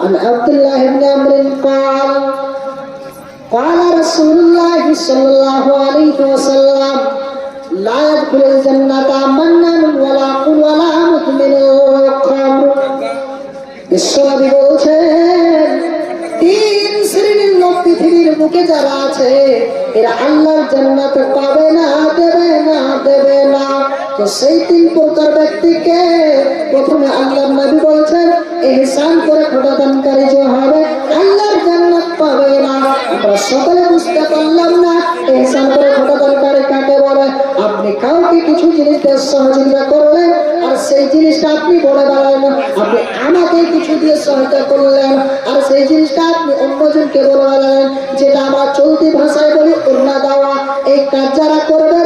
عن عبد الله بن عمرو قال قال رسول الله صلى الله عليه وسلم لا يدخل الجنة منن ولا قل ولا مؤمن خمر বিশ্বনবী বলছেন তিন শ্রেণীর লোক পৃথিবীর বুকে যারা আছে এরা আল্লাহর জান্নাতে পাবে না দেবে না দেবে না তো সেই তিন প্রকার ব্যক্তিকে প্রথমে আল্লাহর নবী এহসান করে খোদাদানকারী যে হবে, আল্লাহর জান্নাত পাবে না। আমরা সকলে বুঝতে পারলাম না, এহসান করে খোদাদানকারী কাকে বলে? আপনি কাউকে কিছু জিনিস দিয়ে সহযোগিতা করলেন, আর সেই জিনিসটা আপনি বলে বেড়ালেন আপনি আমাকে কিছু দিয়ে সহায়তা করলেন, আর সেই জিনিসটা আপনি অন্যজনকে বলে বেড়ালেন যেটা আমরা চলতি ভাষায় বলি অন্য দেওয়া। এই কাজ যারা করবে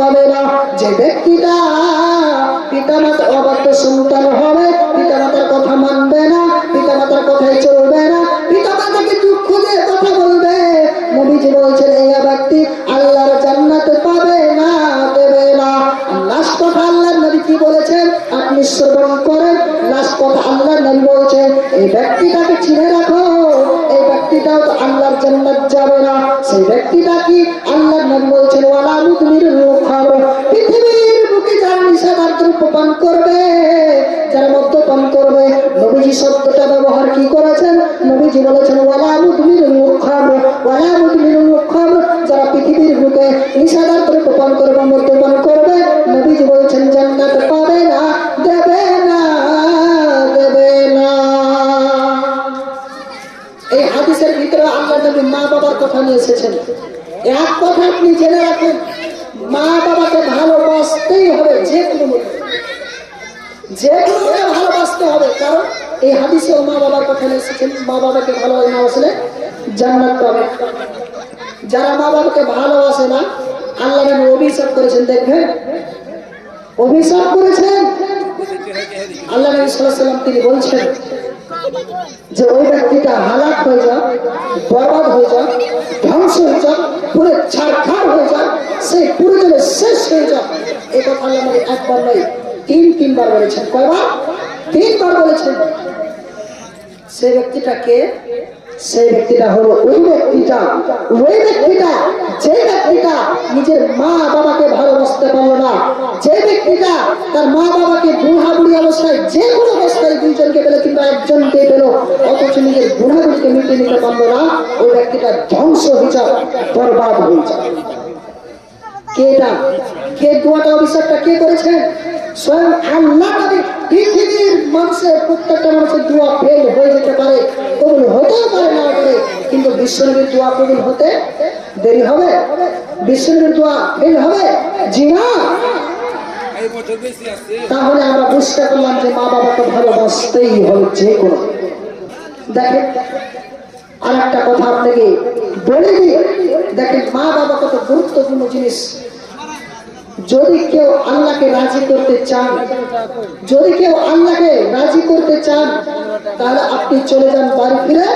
পাবে না। যে ব্যক্তিটা পিতামাতা অবাধ্য সন্তান হবে, পিতামাতার কথা মানবে না, পিতামাতার কথায় চলবে না পিতামাতাকে দুঃখ দিয়ে কথা বলবে। নবীজি বলছেন, এই ব্যক্তি আল্লাহর জান্নাত পাবে না, দেবে না। লাস্ট কথা আল্লাহর নবী কি বলেছেন? আপনি শ্রবণ করেন লাস্ট কথা আল্লাহর নবী বলছেন, এই ব্যক্তিটাকে চিনে রাখো, এই ব্যক্তিটাও তো আল্লাহর জান্নাত যাবে না। সেই ব্যক্তিটা কি আল্লাহর নবী বলছেন, ওয়ালা মুদমির রুখ পৃথিবীর বুকে যারা দ্রব্য পান করবে, যারা মদ্যপান করবে, নবীজি শব্দটা ব্যবহার কি করেছেন? নবীজি বলেছেন, ওয়ালা মুদমির খাব বাবার কথা নিয়ে এসেছেন। এক কথা আপনি জেনে রাখুন, মা বাবাকে ভালোবাসতেই হবে যে কোনো। যে কোনো ভালোবাসতে হবে, কারণ এই হাদিসে মা বাবার কথা নিয়ে এসেছেন। মা বাবাকে ভালোবাসে না বাসলে জান্নাত পাবে যারা মা বাবাকে ভালোবাসে না, আল্লাহ অভিশাপ করেছেন, দেখবেন? অভিশাপ করেছেন? আল্লাহ সাল্লাম তিনি বলছেন যে ওই ব্যক্তিটা হালাক হয়ে যাক, বরবাদ হয়ে যাক, ধ্বংস হয়ে যাক, পুরো ছাড়খাড় হয়ে যাক সে পুরোজনে শেষ হয়ে যাক, এ কথা আল্লাহ নবী একবার নয়, তিন, তিনবার বলেছেন। কয়বার? তিনবার বলেছেন। সেই ব্যক্তিটা কে সেই ব্যক্তিটা হলো ওই ব্যক্তিটা ওই ব্যক্তিটা, যে ব্যক্তিটা নিজের মা বাবাকে ভালোবাসতে পারল না, যে ব্যক্তিটা তার মা বাবাকে বুড়া বুড়ি অবস্থায় যে কোনো অবস্থায় দুইজনকে বুড়িকে মিটিয়ে নিতে পারল না, ওই ব্যক্তিটা ধ্বংস হয়ে যায় বরবাদ হয়ে যায় কে কে দোয়াটা অভিশাপটা কে পারে কিন্তু হতে হবে। হবে? জি না। তাহলে আমরা বুঝতে পারলাম যে মা বাবাকে ভালোবাসতেই হবে যে কোনো। দেখেন একটা কথা আপনাকে বলে দিই, দেখেন, মা বাবা কত গুরুত্বপূর্ণ জিনিস। যদি কেউ আল্লাহকে রাজি করতে চান, যদি কেউ আল্লাহকে রাজি করতে চান, তাহলে আপনি চলে যান বাড়ি ফিরে।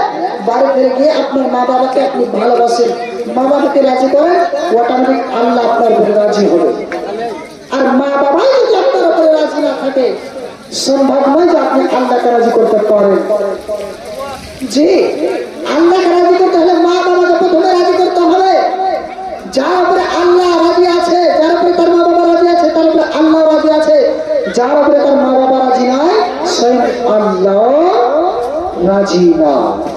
বাড়ি ফিরে গিয়ে আপনার মা বাবাকে আপনি ভালোবাসেন। মা বাবাকে রাজি করেন, অটোমেটিক আল্লাহ আপনার উপরে রাজি হবে। আর মা বাবাই যদি আপনার উপরে রাজি না থাকে, সম্ভব নয় যে আপনি আল্লাহকে রাজি করতে পারেন। জি। আল্লাহকে রাজি করতে হলে মা বাবাকে প্রথমে রাজি করতে হবে। যার উপরে আল্লাহ রাজি আছে, যার উপরে তার মা বাবা রাজি আছে, তার উপরে আল্লাহ রাজি আছে। যার উপরে তার মা বাবা রাজি নয় স্বয়ং আল্লাহ রাজি নয়